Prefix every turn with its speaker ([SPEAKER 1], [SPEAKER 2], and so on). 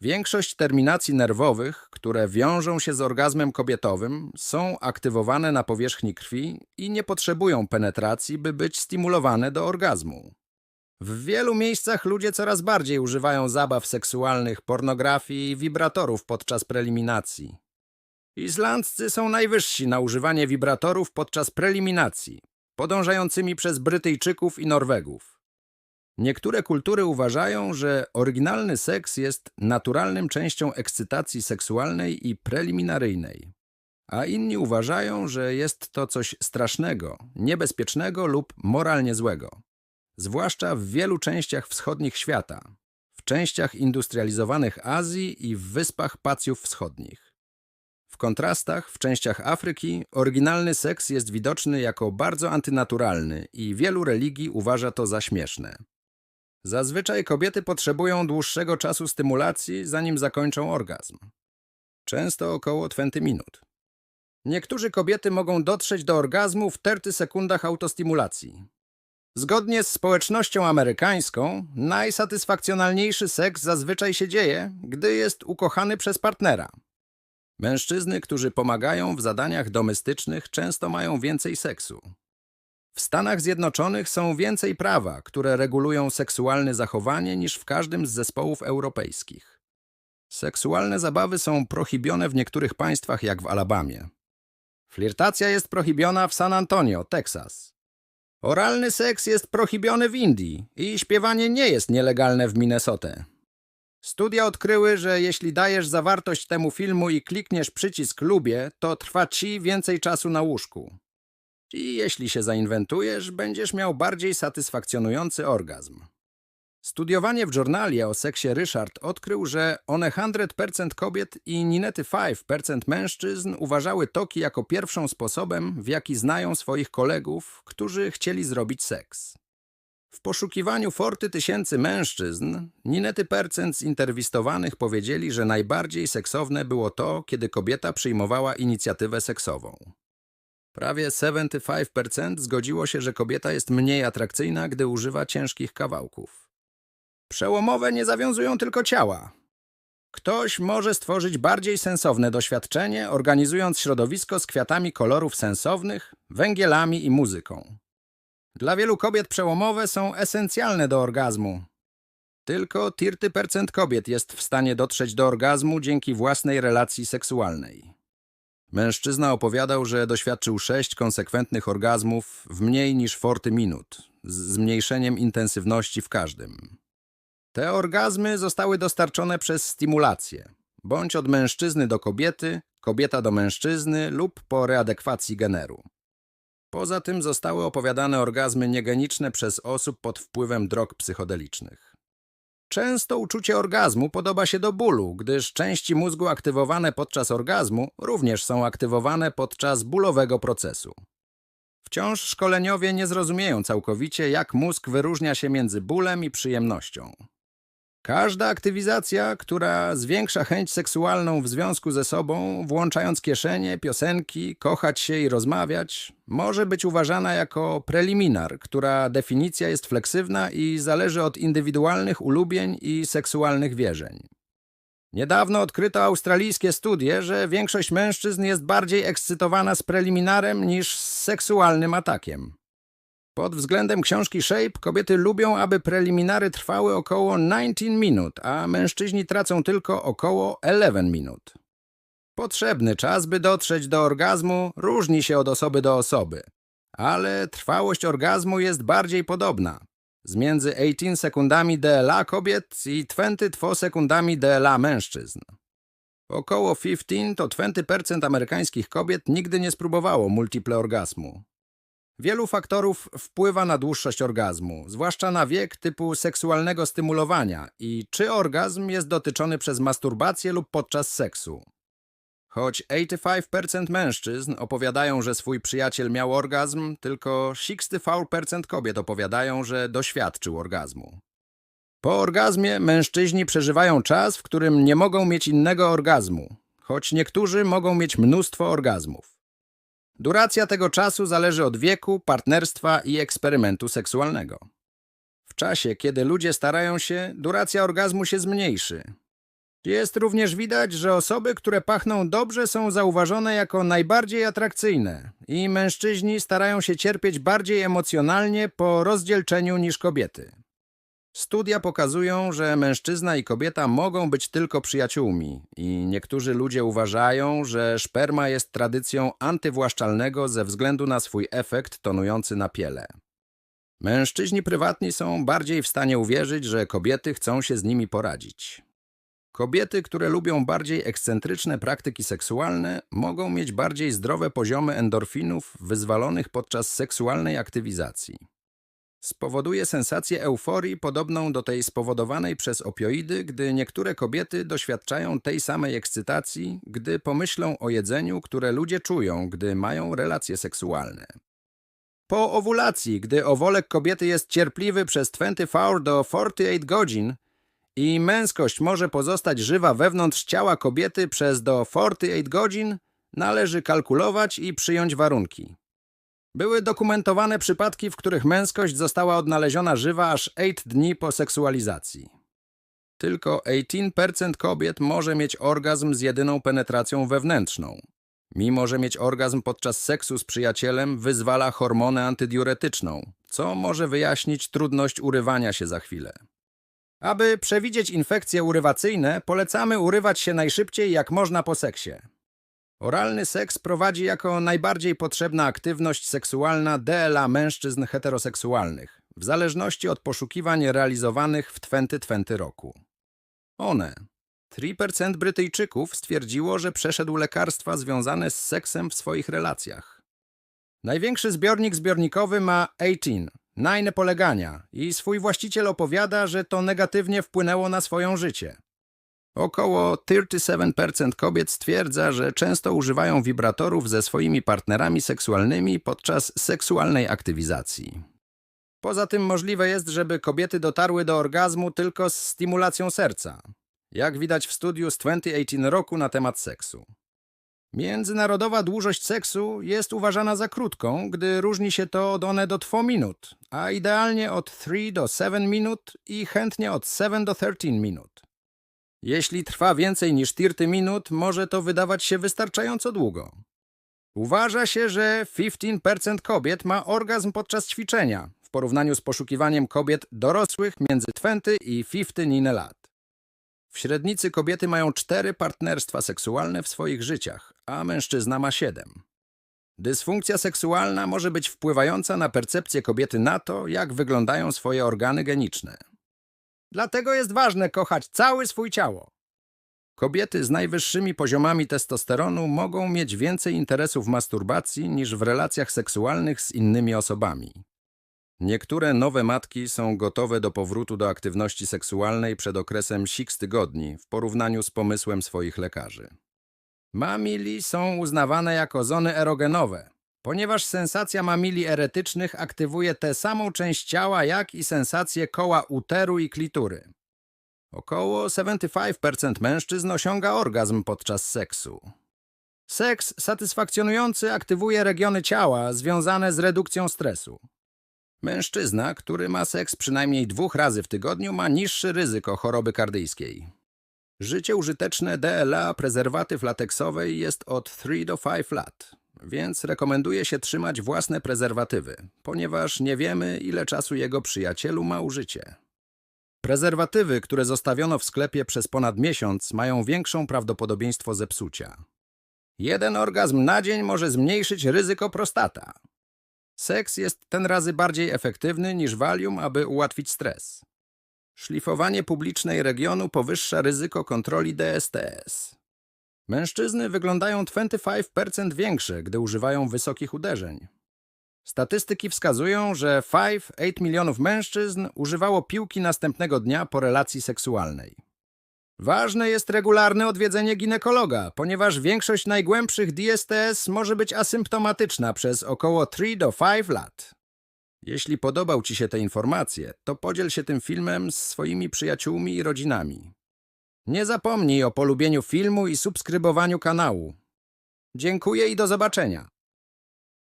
[SPEAKER 1] Większość terminacji nerwowych, które wiążą się z orgazmem kobietowym, są aktywowane na powierzchni krwi i nie potrzebują penetracji, by być stymulowane do orgazmu. W wielu miejscach ludzie coraz bardziej używają zabaw seksualnych, pornografii i wibratorów podczas preliminacji. Islandzcy są najwyżsi na używanie wibratorów podczas preliminacji, podążającymi przez Brytyjczyków i Norwegów. Niektóre kultury uważają, że oryginalny seks jest naturalnym częścią ekscytacji seksualnej i preliminaryjnej, a inni uważają, że jest to coś strasznego, niebezpiecznego lub moralnie złego. Zwłaszcza w wielu częściach wschodnich świata, w częściach industrializowanych Azji i w wyspach Pacjów Wschodnich. W kontrastach w częściach Afryki oryginalny seks jest widoczny jako bardzo antynaturalny i wielu religii uważa to za śmieszne. Zazwyczaj kobiety potrzebują dłuższego czasu stymulacji, zanim zakończą orgazm. Często około 20 minut. Niektórzy kobiety mogą dotrzeć do orgazmu w 30 sekundach autostymulacji. Zgodnie z społecznością amerykańską, najsatysfakcjonalniejszy seks zazwyczaj się dzieje, gdy jest ukochany przez partnera. Mężczyzny, którzy pomagają w zadaniach domestycznych, często mają więcej seksu. W Stanach Zjednoczonych są więcej prawa, które regulują seksualne zachowanie niż w każdym z zespołów europejskich. Seksualne zabawy są prohibione w niektórych państwach, jak w Alabamie. Flirtacja jest prohibiona w San Antonio, Teksas. Oralny seks jest prohibiony w Indii i śpiewanie nie jest nielegalne w Minnesota. Studia odkryły, że jeśli dajesz zawartość temu filmu i klikniesz przycisk lubię, to trwa ci więcej czasu na łóżku. I jeśli się zainwentujesz, będziesz miał bardziej satysfakcjonujący orgazm. Studiowanie w żurnalie o seksie Ryszard odkrył, że one 100% kobiet i ninety 5% mężczyzn uważały toki jako pierwszą sposobem, w jaki znają swoich kolegów, którzy chcieli zrobić seks. W poszukiwaniu forty tysięcy mężczyzn, ninety percent zinterwistowanych powiedzieli, że najbardziej seksowne było to, kiedy kobieta przyjmowała inicjatywę seksową. Prawie 75% zgodziło się, że kobieta jest mniej atrakcyjna, gdy używa ciężkich kawałków. Przełomowe nie zawiązują tylko ciała. Ktoś może stworzyć bardziej sensowne doświadczenie, organizując środowisko z kwiatami kolorów sensownych, węgielami i muzyką. Dla wielu kobiet przełomowe są esencjalne do orgazmu. Tylko 30% kobiet jest w stanie dotrzeć do orgazmu dzięki własnej relacji seksualnej. Mężczyzna opowiadał, że doświadczył sześć konsekwentnych orgazmów w mniej niż 40 minut, z zmniejszeniem intensywności w każdym. Te orgazmy zostały dostarczone przez stymulację, bądź od mężczyzny do kobiety, kobieta do mężczyzny lub po readekwacji generu. Poza tym zostały opowiadane orgazmy niegeniczne przez osób pod wpływem drog psychodelicznych. Często uczucie orgazmu podoba się do bólu, gdyż części mózgu aktywowane podczas orgazmu również są aktywowane podczas bólowego procesu. Wciąż szkoleniowie nie zrozumieją całkowicie, jak mózg wyróżnia się między bólem i przyjemnością. Każda aktywizacja, która zwiększa chęć seksualną w związku ze sobą, włączając kieszenie, piosenki, kochać się i rozmawiać, może być uważana jako preliminar, która definicja jest fleksywna i zależy od indywidualnych ulubień i seksualnych wierzeń. Niedawno odkryto australijskie studie, że większość mężczyzn jest bardziej ekscytowana z preliminarem niż z seksualnym atakiem. Pod względem książki Shape kobiety lubią, aby preliminary trwały około 19 minut, a mężczyźni tracą tylko około 11 minut. Potrzebny czas, by dotrzeć do orgazmu, różni się od osoby do osoby, ale trwałość orgazmu jest bardziej podobna. Z między 18 sekundami DLA kobiet i 22 sekundami DLA mężczyzn. Około 15 to 20% amerykańskich kobiet nigdy nie spróbowało multiple orgazmu. Wielu faktorów wpływa na dłuższość orgazmu, zwłaszcza na wiek typu seksualnego stymulowania i czy orgazm jest dotyczony przez masturbację lub podczas seksu. Choć 85% mężczyzn opowiadają, że swój przyjaciel miał orgazm, tylko 64% kobiet opowiadają, że doświadczył orgazmu. Po orgazmie mężczyźni przeżywają czas, w którym nie mogą mieć innego orgazmu, choć niektórzy mogą mieć mnóstwo orgazmów. Duracja tego czasu zależy od wieku, partnerstwa i eksperymentu seksualnego. W czasie, kiedy ludzie starają się, duracja orgazmu się zmniejszy. Jest również widać, że osoby, które pachną dobrze, są zauważone jako najbardziej atrakcyjne i mężczyźni starają się cierpieć bardziej emocjonalnie po rozdzielczeniu niż kobiety. Studia pokazują, że mężczyzna i kobieta mogą być tylko przyjaciółmi i niektórzy ludzie uważają, że szperma jest tradycją antywłaszczalnego ze względu na swój efekt tonujący na piele. Mężczyźni prywatni są bardziej w stanie uwierzyć, że kobiety chcą się z nimi poradzić. Kobiety, które lubią bardziej ekscentryczne praktyki seksualne, mogą mieć bardziej zdrowe poziomy endorfinów wyzwalonych podczas seksualnej aktywizacji. Spowoduje sensację euforii podobną do tej spowodowanej przez opioidy, gdy niektóre kobiety doświadczają tej samej ekscytacji, gdy pomyślą o jedzeniu, które ludzie czują, gdy mają relacje seksualne. Po owulacji, gdy owolek kobiety jest cierpliwy przez 24 do 48 godzin i męskość może pozostać żywa wewnątrz ciała kobiety przez do 48 godzin, należy kalkulować i przyjąć warunki. Były dokumentowane przypadki, w których męskość została odnaleziona żywa aż 8 dni po seksualizacji. Tylko 18% kobiet może orgazm orgazm z jedyną penetracją wewnętrzną. Mimo, że mieć orgazm podczas seksu z przyjacielem wyzwala hormonę antydiuretyczną, co może wyjaśnić trudność urywania się za chwilę. Aby przewidzieć infekcje urywacyjne, polecamy urywać się najszybciej jak można po seksie. Oralny seks prowadzi jako najbardziej potrzebna aktywność seksualna DLA mężczyzn heteroseksualnych, w zależności od poszukiwań realizowanych w 2020 roku. One, 3% Brytyjczyków stwierdziło, że przeszedł lekarstwa związane z seksem w swoich relacjach. Największy zbiornik zbiornikowy ma 18, najne polegania i swój właściciel opowiada, że to negatywnie wpłynęło na swoją życie. Około 37% kobiet stwierdza, że często używają wibratorów ze swoimi partnerami seksualnymi podczas seksualnej aktywizacji. Poza tym możliwe jest, żeby kobiety dotarły do orgazmu tylko z stymulacją serca, jak widać w studiu z 2018 roku na temat seksu. Międzynarodowa długość seksu jest uważana za krótką, gdy różni się to od one do 2 minut, a idealnie od 3 do 7 minut i chętnie od 7 do 13 minut. Jeśli trwa więcej niż 30 minut, może to wydawać się wystarczająco długo. Uważa się, że 15% kobiet ma orgazm podczas ćwiczenia, w porównaniu z poszukiwaniem kobiet dorosłych między 20 i 15 lat. W średnicy kobiety mają cztery partnerstwa seksualne w swoich życiach, a mężczyzna ma siedem. Dysfunkcja seksualna może być wpływająca na percepcję kobiety na to, jak wyglądają swoje organy geniczne. Dlatego jest ważne kochać cały swój ciało. Kobiety z najwyższymi poziomami testosteronu mogą mieć więcej interesu w masturbacji niż w relacjach seksualnych z innymi osobami. Niektóre nowe matki są gotowe do powrotu do aktywności seksualnej przed okresem six tygodni w porównaniu z pomysłem swoich lekarzy. Mamili są uznawane jako zony erogenowe, ponieważ sensacja mamili eretycznych aktywuje tę samą część ciała jak i sensacje koła uteru i klitury. Około 75% mężczyzn osiąga orgazm podczas seksu. Seks satysfakcjonujący aktywuje regiony ciała związane z redukcją stresu. Mężczyzna, który ma seks przynajmniej dwóch razy w tygodniu, ma niższe ryzyko choroby kardyjskiej. Życie użyteczne DLA prezerwatyw lateksowej jest od 3 do 5 lat, więc rekomenduje się trzymać własne prezerwatywy, ponieważ nie wiemy, ile czasu jego przyjacielu ma użycie. Prezerwatywy, które zostawiono w sklepie przez ponad miesiąc, mają większą prawdopodobieństwo zepsucia. Jeden orgazm na dzień może zmniejszyć ryzyko prostata. Seks jest ten razy bardziej efektywny niż Valium, aby ułatwić stres. Szlifowanie publicznej regionu powyższa ryzyko kontroli DSTS. Mężczyzny wyglądają 25% większe, gdy używają wysokich uderzeń. Statystyki wskazują, że 5-8 milionów mężczyzn używało piłki następnego dnia po relacji seksualnej. Ważne jest regularne odwiedzenie ginekologa, ponieważ większość najgłębszych DSTS może być asymptomatyczna przez około 3 do 5 lat. Jeśli podobał Ci się te informacje, to podziel się tym filmem z swoimi przyjaciółmi i rodzinami. Nie zapomnij o polubieniu filmu i subskrybowaniu kanału. Dziękuję i do zobaczenia.